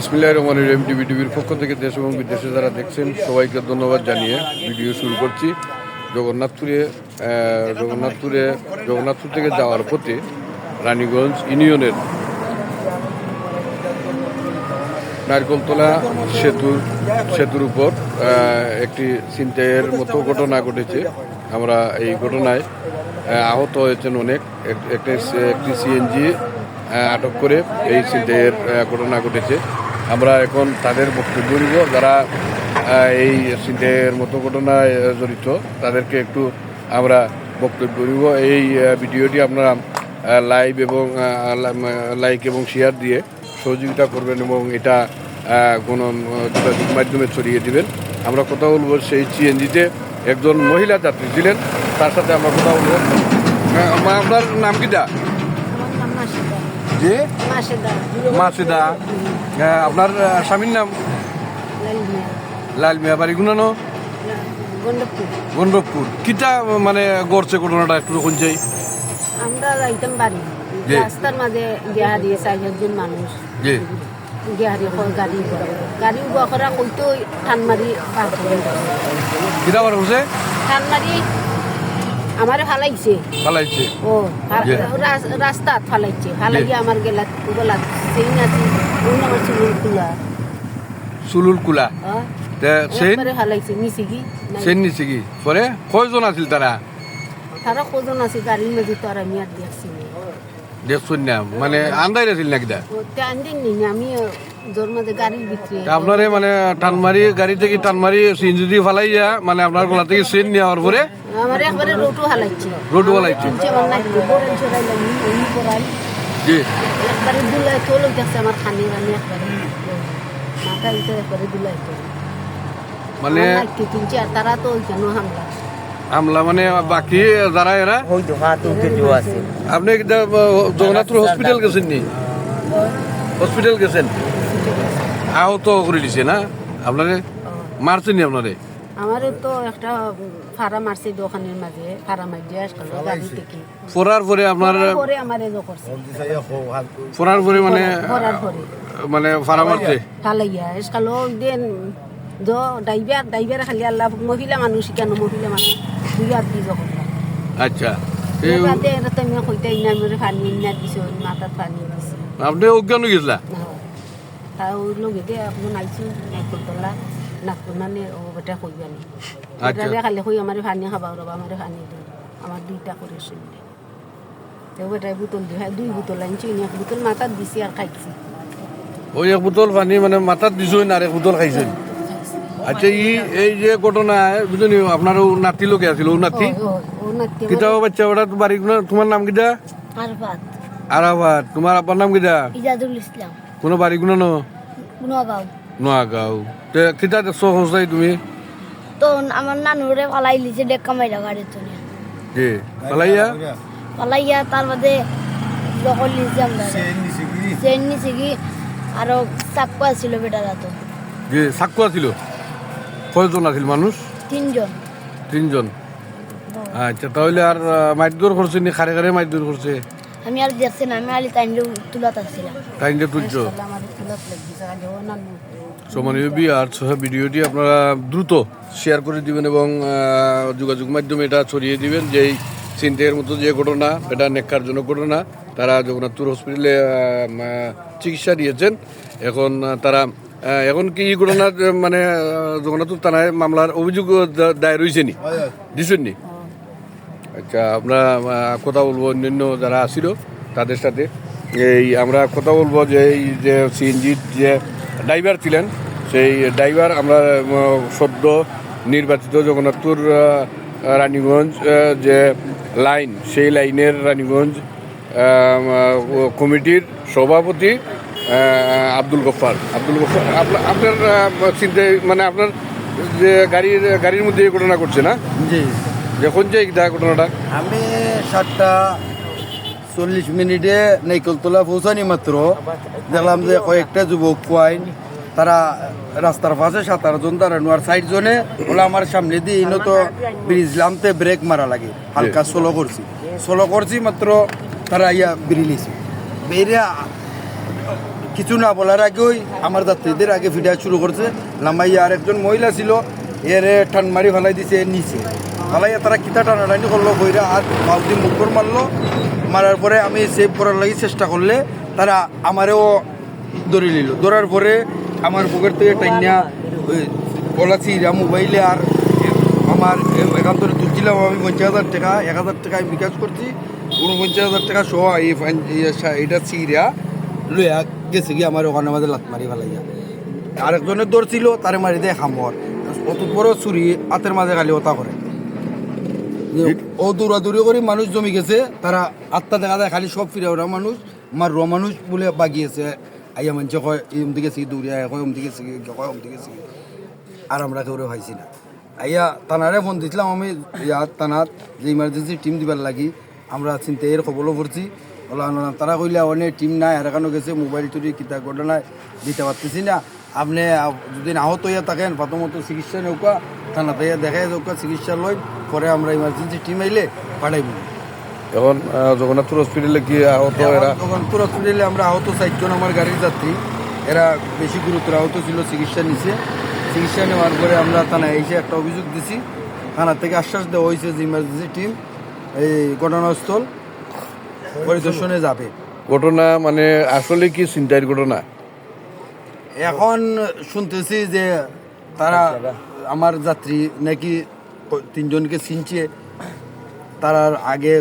বিসমিল্লাহ রহমান রহিম, টিভি টিভির পক্ষ থেকে দেশ এবং বিদেশে যারা দেখছেন, সবাইকে ধন্যবাদ জানিয়ে ভিডিও শুরু করছি। জগন্নাথপুরে জগন্নাথপুরে জগন্নাথপুর থেকে যাওয়ার পথে রানীগঞ্জ ইউনিয়নের নারকলতলা সেতুর সেতুর উপর একটি ছিনতাইয়ের মতো ঘটনা ঘটেছে। আমরা এই ঘটনায় আহত হয়েছেন অনেক। এক- একটি একটি সিএনজি আটক করে এই ছিনতাইয়ের ঘটনা ঘটেছে। আমরা এখন তাদের বক্তব্য নিব যারা এই ছিনতাইয়ের মতো ঘটনায় জড়িত তাদেরকে একটু আমরা বক্তব্য নিব এই ভিডিওটি আপনারা লাইভ এবং লাইক এবং শেয়ার দিয়ে সহযোগিতা করবেন এবং এটা কোনো যোগাযোগ মাধ্যমে ছড়িয়ে দিবেন। আমরা কথা বলব সেই সিএনজিতে একজন মহিলা যাত্রী ছিলেন তার সাথে আমরা কথা বলব। আপনার নাম নাম মাসিদা। আপনার স্বামীর নাম? লাল মিয়া বাড়ি গুনানো গন্ডবপুর কিটা মানে গড়ছে ঘটনাটা একটু শুনছি আমরা যাইতাম বাড়ি। রাস্তার মাঝে গেহারি চারজন মানুষ। জি। গেহারি হয় গাড়ি উঠা গাড়ি উঠা করা কইতো টান মারি পার করে কিটা বার হচ্ছে টান মারি আমারে ফালাইছে। পালাইছে ও রাস্তাত ফালাইছে। ফালাইয়া আমার গেলাত গলাত সেই নাচি অন্য আমার চুল খোলা চুলুল কুলা তে সেন সেন নিছে পরে কয়জন আছিল তারা তারা কজন আছে গাড়ির মাঝে তো আর আমি আর দেখছি দেখছুন না মানে আন্দাই আছিল না কিটা টান আমি আপনারে মানে টানমারি গাড়ি থেকে টানমারি সিনজি দিয়ে ফালাইয়া মানে আপনার গলা থেকে সেন নেওয়ার পরে আমার একবারে রোটু হালাইছে জি। একবারে আমার খানি মাথা মানে নাকি কিনছে তারা তো ওইখানে হামলা। আমলা মানে বাকি যারা এরা? আছে। আপনি জগন্নাথপুর হসপিটাল গেছেন নি? হসপিটাল গেছেন? আহত করে দিছে না? আপনারে? মারছেন নি আপনারে? আমারও তো একটা ফাড়া মারছে দোকানের মাঝে ফাড়া মারছে আসলে গাড়ি থেকে পড়ার পরে আপনার পরে আমার এজো করছে। পড়ার পরে মানে পরার পরে। মানে ফারা মারছে? ফালাইয়া এসকালো দেন দ ড্রাইভার ড্রাইভার খালি আল্লাহ মহিলা মানুষ কেন মহিলা মানুষ? দুই আর কি যখন আচ্ছা। মেরে আপনি অজ্ঞান হয়ে গেছিলা? তা ওই দিয়ে আপনি আইছি নাইকুল তোলা। নাকুল মানে ও বেটা কইবা নি। আচ্ছা। বেটা খালি কই আমার পানি খাবা রবা আমার পানি দিন আমার দুইটা করে শুনলে তো বেটাই বোতল দিয়ে দুই বোতল আনছি নি এক বোতল মাথার দিছি আর খাইছি। ওই এক বোতল পানি মানে মাথাত দিছই না আর এক বোতল খাইছেন আচ্ছা ই এই যে ঘটনা বুঝলি আপনার ও নাতি লোকে আছিল ও নাতি? ও ও নাতি কিতাব বাচ্চা ওটা বাড়ি কোন- তোমার নাম কিটা আর ভাত আরাবাদ তোমার আব্বার নাম কিটা ইজাজুল ইসলাম কোনো বাড়ি কোনো ন? নগাঁও নোয়াগাঁও। তে কিতা দেখছ সহজাই তুমি? তো আমার নানুরে পালাই লিছে ডেক কামাইলা গাড়ির জন্য জি পালাইয়া? পালাইয়া তার বাদে যখন লিছে আমরা। ট্রেন নিছে কি? আরও চাকু আছিল বেটারা তো জি সাক্কু আছিল? কয়জন আছিল মানুষ? তিনজন। তিনজন। আচ্ছা তাহলে আর মাইদুর করছে নি? খারে খারে মাইদুর করছে? আমি আর দেখছি না আমি আলি তাইন্ডে তুলাত আসছিলাম। টাইম তুলছ? সমানীয় বিয়ার ভিডিওটি আপনারা দ্রুত শেয়ার করে দিবেন এবং যোগাযোগ মাধ্যমে এটা ছড়িয়ে দিবেন যে এই চিন্তার মতো যে ঘটনা এটা নেককারজনক ঘটনা তারা জগন্নাথপুর হসপিটালে চিকিৎসা দিয়েছেন। এখন তারা এখন কি এই ঘটনা মানে জগন্নাথপুর থানায় মামলার অভিযোগ দায়ের হয়েছে নি? দিছেন নি? আচ্ছা আমরা কথা বলব অন্যান্য যারা আসিল তাদের সাথে। এই আমরা কথা বলব যে, এই যে সিএনজির যে ড্রাইভার ছিলেন, সেই ড্রাইভার আমরা সদ্য নির্বাচিত জগন্নাথপুর রানীগঞ্জ যে লাইন, সেই লাইনের রানীগঞ্জ কমিটির সভাপতি আব্দুল গফার। আব্দুল গফার আপনার চিন্তায় মানে আপনার যে গাড়ির গাড়ির মধ্যে ঘটনা করছে না? জি। যে এই ঘটনাটা? আমি সাতটা চল্লিশ মিনিটে নেকলতলা পৌঁছানি মাত্র দেখলাম যে কয়েকটা যুবক কোয়াইন তারা রাস্তার পাশে সাত আটজন দাঁড়ানো আর ষাট জনে ওলা আমার সামনে দিয়ে ইনো তো ব্রিজ লামতে ব্রেক মারা লাগে হালকা স্লো করছি। স্লো করছি মাত্র তারা ইয়া বেরিয়েছে বেরিয়ে কিছু না বলার আগে ওই আমার যাত্রীদের আগে ফিডা শুরু করছে। লাম্বাইয়া আর একজন মহিলা ছিল এর টান মারি ফেলাই দিছে নিচে ফেলাইয়া তারা কিতা টানা টানাটানি করল বইরা আর মাউদি মুখর মারলো। মারার পরে আমি সেভ করার লাগি চেষ্টা করলে তারা আমারেও ধরে নিল। ধরার পরে আমার বুকের থেকে টাইনা ওলা চিরা মোবাইলে আর আমার এখান থেকে তুলছিলাম আমি পঞ্চাশ হাজার টাকা, এক হাজার টাকা আমি বিকাশ করছি। উনপঞ্চাশ হাজার টাকা সহ এই এটা চিরা লইয়া গেছে গিয়ে আমার ওখানে মাঝে লাত মারি ফেলাইয়া। আরেকজনের দৌড় ছিল তারে মারি দেয় খামর অত বড় চুরি, হাতের মাঝে খালি ওতা করে। ও দৌড়াদৌড়ি করে মানুষ জমি গেছে তারা আত্মা দেখা যায় খালি সব ফিরে ওরা মানুষ আমার র মানুষ বলে বাগিয়েছে। আইয়া মানুষ কয় এম দিকে সি দৌড়িয়া কয় ওম দিকে সি কয় ওম দিকে সি আর আমরা কেউ পাইছি না। আইয়া তানারে ফোন দিছিলাম আমি ইয়ার তানার যে ইমার্জেন্সি টিম দিবার লাগি আমরা চিন্তা এর খবরও করছি ওলা তারা কইলে অনেক টিম নাই আর এখানে গেছে মোবাইল চুরি কিতা ঘটনায় দিতে পারতেছি না। আপনি যদি আহত হইয়া থাকেন প্রথমত চিকিৎসা নৌকা থানাতে দেখাই নৌকা চিকিৎসা লই পরে আমরা ইমার্জেন্সি টিম আইলে পাঠাইব। এখন জগন্নাথপুর হসপিটালে কি আহত এরা? তখন হসপিটালে আমরা আহত চারজন আমার গাড়ির যাত্রী। এরা বেশি গুরুতর আহত ছিল চিকিৎসা নিছে। চিকিৎসা নেওয়ার পরে আমরা থানায় এসে একটা অভিযোগ দিছি। থানা থেকে আশ্বাস দেওয়া হয়েছে যে ইমার্জেন্সি টিম এই ঘটনাস্থল পরিদর্শনে যাবে। ঘটনা মানে আসলে কি চিন্তার ঘটনা? এখন শুনতেছি যে তারা আমার যাত্রী নাকি তিনজনকে চিনছে তারার আগে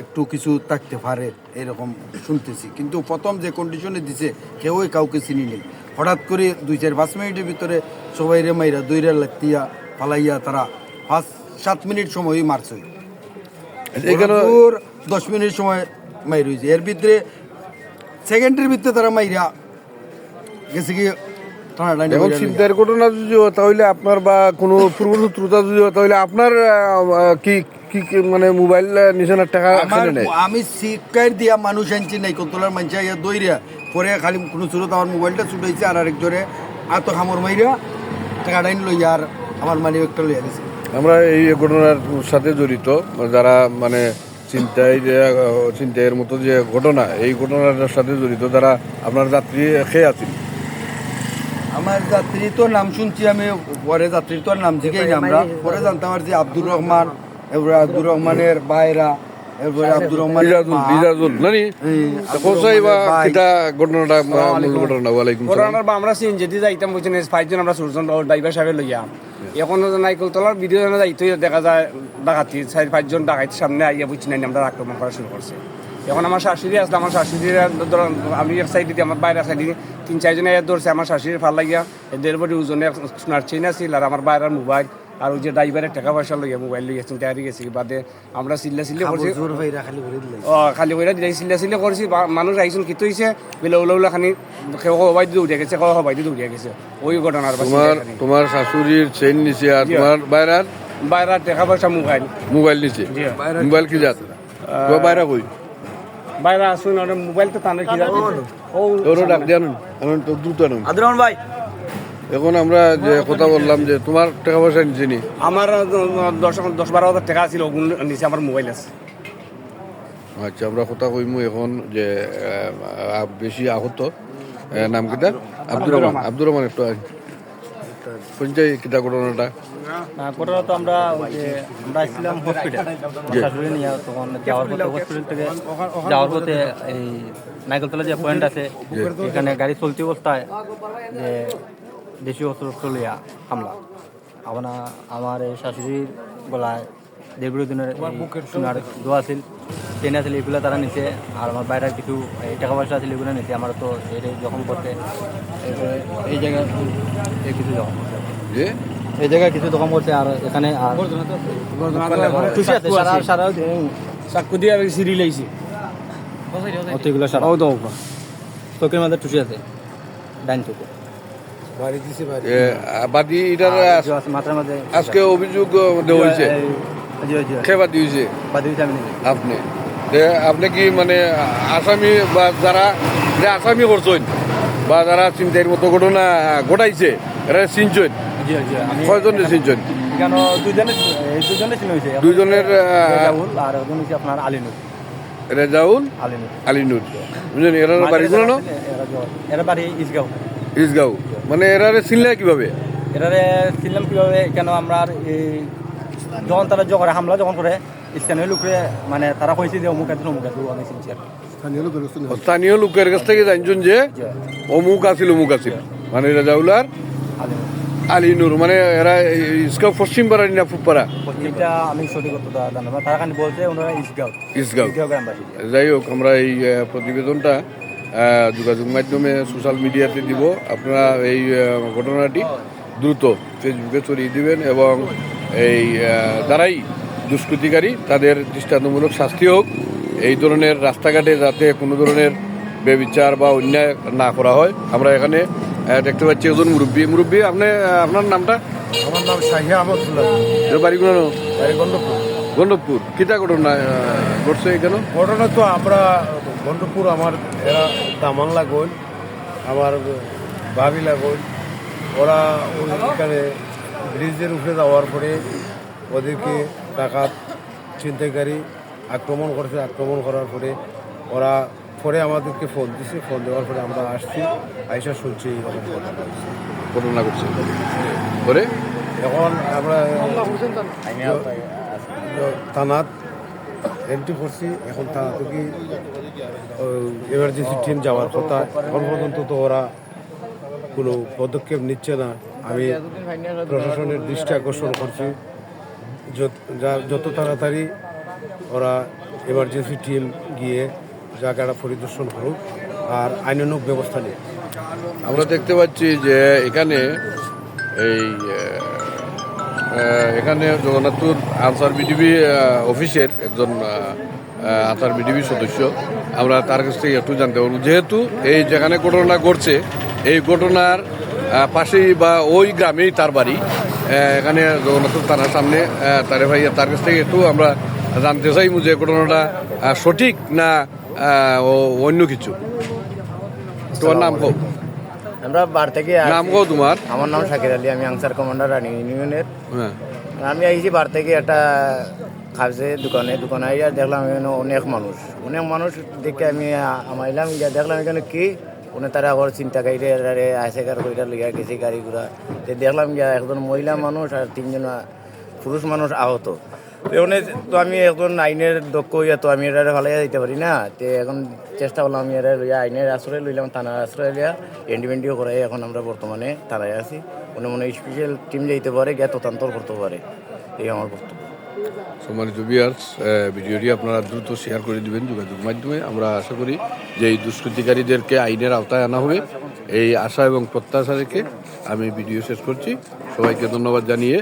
একটু কিছু থাকতে পারে এরকম শুনতেছি। কিন্তু প্রথম যে কন্ডিশনে দিছে কেউই কাউকে চিনি নেই। হঠাৎ করে দুই চার পাঁচ মিনিটের ভিতরে সবাই রে মাইরা দইরা লাগতিয়া পালাইয়া তারা পাঁচ সাত মিনিট সময়ই মারছে। ওর দশ মিনিট সময় মাইর হয়েছে এর ভিতরে সেকেন্ডের ভিতরে তারা মাইরা গেছে কি এখন কইরা চিন্তার ঘটনা যদি হয় তাহলে আপনার বা কোনো পূর্বশত্রুতা যদি হয় তাহলে আপনার কি কি মানে মোবাইল নিশানার টাকা আমি শিক্ষায় দিয়া মানুষ আনছি নাই কতলার মানুষ ইয়া দইরা। পরে খালি কোনো সুরত আমার মোবাইলটা ছুটাইছে আর আরেকজনে আত খামর মাইরা টাকাটা লইয়া আর আমার মানি একটা লইয়া গেছে। আমরা এই ঘটনার সাথে জড়িত যারা মানে চিন্তায় যে চিন্তায়ের মতো যে ঘটনা এই ঘটনার সাথে জড়িত যারা আপনার যাত্রী খেয়ে আছেন। আমার যাত্রী তো নাম শুনছি আমি পরে যাত্রীর তো নাম না আমরা। পরে জানতাম আর যে আব্দুর রহমান এরপরে আব্দুর রহমানের বাইরা এরপরে আব্দুর নানি ঘটনাটা মূল ঘটনা ওয়ালাইকুম সালাম। করোনার আমরা সিন যেতে যাইতাম বুঝছেন পাঁচজন আমরা ছোটজন ড্রাইভার সাহেব লইয়া। এখন নাইকল তোলার ভিডিও জানা যাইতে দেখা যায় ডাকাতি চার পাঁচজন ডাকাতি সামনে আইয়া বুঝছি না আমরা আক্রমণ করা শুরু করছে। এখন আমার শাশুড়ি আসলে আমার শাশুড়ি আমি এক সাইড দিতে আমার বাইরে সাইড তিন চারজনে এর ধরছে আমার শাশুড়ি ভালো লাগিয়া। এদের বডি ওজনে সোনার চেন আছিল আর আমার বাইরের মোবাইল আর ওই যে ড্রাইভারের টাকা পয়সা লইয়া মোবাইল লইয়া চিন্তা হারি গেছি বাদে আমরা চিল্লা চিল্লি করছি। খালি করে ও খালি কইরা দিলাই চিল্লা চিল্লা করছি মানুষ আইসুন কিতো হইছে বেলে ওলা ওলা খানি কেউ হবাই দিয়ে উঠে গেছে কেউ হবাই দিয়ে উঠে গেছে। ওই ঘটনার তোমার তোমার শাশুড়ির চেইন নিচে আর। তোমার বাইরার? বাইরে টাকা পয়সা মোবাইল মোবাইল নিচে মোবাইল কি যাত বাইরা কই? বাইরে আসুন ওটা মোবাইল তো টানে কি ও তোরও ডাক দিয়া নুন এখন তো দ্রুত নুন আদরমান ভাই। এখন আমরা যে কথা বললাম যে তোমার টাকা পয়সা নিচে নি আমার দশ দশ বারো হাজার টাকা ছিল ওগুলো নিচে আমার মোবাইল আছে। আচ্ছা আমরা কথা কইমু এখন যে বেশি আহত আহ, নাম কিতা আব্দুর রহমান। আব্দুর রহমান একটু পঞ্চায়েত কিতা ঘটনাটা? ঘটনা তো আমরা ওই যে আমরা আসছিলাম হসপিটাল নিয়ে তখন যাওয়ার পথে হসপিটাল থেকে যাওয়ার পথে এই নাইকলতলা যে পয়েন্ট আছে এখানে গাড়ি চলতি অবস্থায় যে দেশীয় অস্ত্র লইয়া হামলা। আপনার আমার এই শাশুড়ির গলায় দেড় দিনের সোনার দোয়া আছিল। ট্রেন আছিল এগুলো তারা নিচে আর আমার বাইরের কিছু টাকা পয়সা আছিল এগুলো নিচে আমার তো এটা জখম করতে। এই জায়গায় এই কিছু জখম করতে এই জায়গায় কিছু দোকান করছে আর এখানে আর খুশি আছে। সারা সারা চাকু দিয়ে সিঁড়ি লাইছি অতগুলো সারা ও তো চোখের মধ্যে টুসি আছে। ডাইন চোখে আজকে অভিযোগ দেওয়া হয়েছে বাদ দিয়েছে। আপনি? যে আপনি কি মানে আসামি বা যারা যে আসামি করছেন বা যারা চিন্তার মতো ঘটনা ঘটাইছে এরা চিনছেন? কয়জনে চিনছেন? কেন দুজনে এই দুজনে চিনে হয়েছে। দুইজনের আহ, রেজাউল আলিনুর। বুঝলেন এরা বাড়ি কোনো এরা বাড়ি ইসগাঁও। ইসগাঁও। মানে এরা চিনলে কীভাবে? এরারে ছিলাম কীভাবে কেন আমরা এই যখন তারা জগরে হামলা যখন করে স্থানীয় লোকরে মানে তারা কইছে যে অমুক এত অমুক আমি চিনছি আর স্থানীয় লোকের কাছ থেকে। জানছেন যে অমুক আছিল অমুক আছিল। মানে রেজাউল আর আলিনুর মানে এরা ইসগাঁও পশ্চিম পাড়া না পূব পাড়া এটা আমি সঠিক কথা জানো। না তারা খানি বলছে ওনারা ইসগাঁও ইসগাঁও যাই হোক আমরা এই প্রতিবেদনটা যোগাযোগ মাধ্যমে সোশ্যাল মিডিয়াতে দিব। আপনারা এই ঘটনাটি দ্রুত ফেসবুকে ছড়িয়ে দিবেন এবং এই যারাই দুষ্কৃতিকারী তাদের দৃষ্টান্তমূলক শাস্তি হোক। এই ধরনের রাস্তাঘাটে যাতে কোনো ধরনের বেবিচার বা অন্যায় না করা হয় আমরা এখানে দেখতে পাচ্ছি একজন মুরব্বী। মুরব্বী আপনি আপনার নামটা? আমার নাম শাহিয়া আহমদুল্লাহ বাড়ি কোনো? গণ্ডপুর। গণ্ডপুর। কিতা ঘটনা ঘটছে এখানে? ঘটনা তো আমরা গণ্ডপুর আমার এরা দামান লাগল আমার ভাবি লাগল। ওরা ওইখানে ব্রিজের উপরে যাওয়ার পরে ওদেরকে ডাকাত ছিনতাইকারী আক্রমণ করেছে আক্রমণ করার পরে ওরা পরে আমাদেরকে ফোন দিছে ফোন দেওয়ার পরে আমরা আসছি আইসা শুনছি এইরকম ঘটনা ঘটছে। পরে? এখন আমরা থানাত এন্ট্রি করছি এখন থানা থেকে এমার্জেন্সি টিম যাওয়ার কথা। এখন পর্যন্ত তো ওরা কোনো পদক্ষেপ নিচ্ছে না। আমি প্রশাসনের দৃষ্টি আকর্ষণ করছি। যত- তাড়াতাড়ি ওরা এমার্জেন্সি টিম গিয়ে জায়গাটা পরিদর্শন করুক আর আইনানুক ব্যবস্থা নিক। আমরা দেখতে পাচ্ছি যে এখানে এই এখানে জগন্নাথপুর আনসার বিডিবি অফিসের একজন আনসার বিডিবি সদস্য। আমরা তার কাছ থেকে একটু জানতে পারব। যেহেতু এই যেখানে ঘটনা ঘটছে, এই ঘটনার পাশেই বা ওই গ্রামেই তার বাড়ি। এখানে জগন্নাথপুর থানার সামনে তারে ভাই তার কাছ থেকে একটু আমরা জানতে চাই যে ঘটনাটা সঠিক না অন্য কিছু। তোমার নাম হোক আমরা বার থেকে। নাম কো তোমার? আমার নাম শাকির আলী আমি আনসার কমান্ডার রানি ইউনিয়নের। হ্যাঁ। আমি আইছি বার থেকে একটা খাবছে দোকানে দোকানে আইয়া দেখলাম এখানে অনেক মানুষ। অনেক মানুষ দেখে আমি আমাইলাম দেখলাম এখানে কি উনি তারা আবার চিন্তা গাড়ি আইসে কার কইটা লইয়া গেছে গাড়ি ঘোড়া তো দেখলাম গিয়া একজন মহিলা মানুষ আর তিনজন পুরুষ মানুষ আহত। এখানে তো আমি একজন আইনের দক্ষ হইয়া তো আমি এটা ভালাইয়া দিতে পারি না। তো এখন চেষ্টা করলাম আমি এটা লইয়া আইনের আশ্রয় লইলাম থানার আশ্রয় লইয়া এন্ডিমেন্টিও করাই এখন আমরা বর্তমানে থানায় আছি। মনে মনে স্পেশাল টিম যাইতে পারে, গিয়া ততান্তর করতে পারে এই আমার বক্তব্য সম্মানিত বিয়ার্স ভিডিওটি আপনারা দ্রুত শেয়ার করে দিবেন যোগাযোগ মাধ্যমে। আমরা আশা করি যে এই দুষ্কৃতিকারীদেরকে আইনের আওতায় আনা হবে। এই আশা এবং প্রত্যাশা রেখে আমি ভিডিও শেষ করছি। সবাইকে ধন্যবাদ জানিয়ে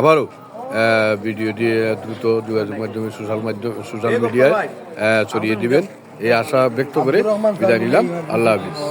আবারও ভিডিওটি দ্রুত যোগাযোগ মাধ্যমে সোশ্যাল মাধ্যম সোশ্যাল মিডিয়ায় ছড়িয়ে দিবেন। এই আশা ব্যক্ত করে বিদায় নিলাম। আল্লাহ হাফিজ।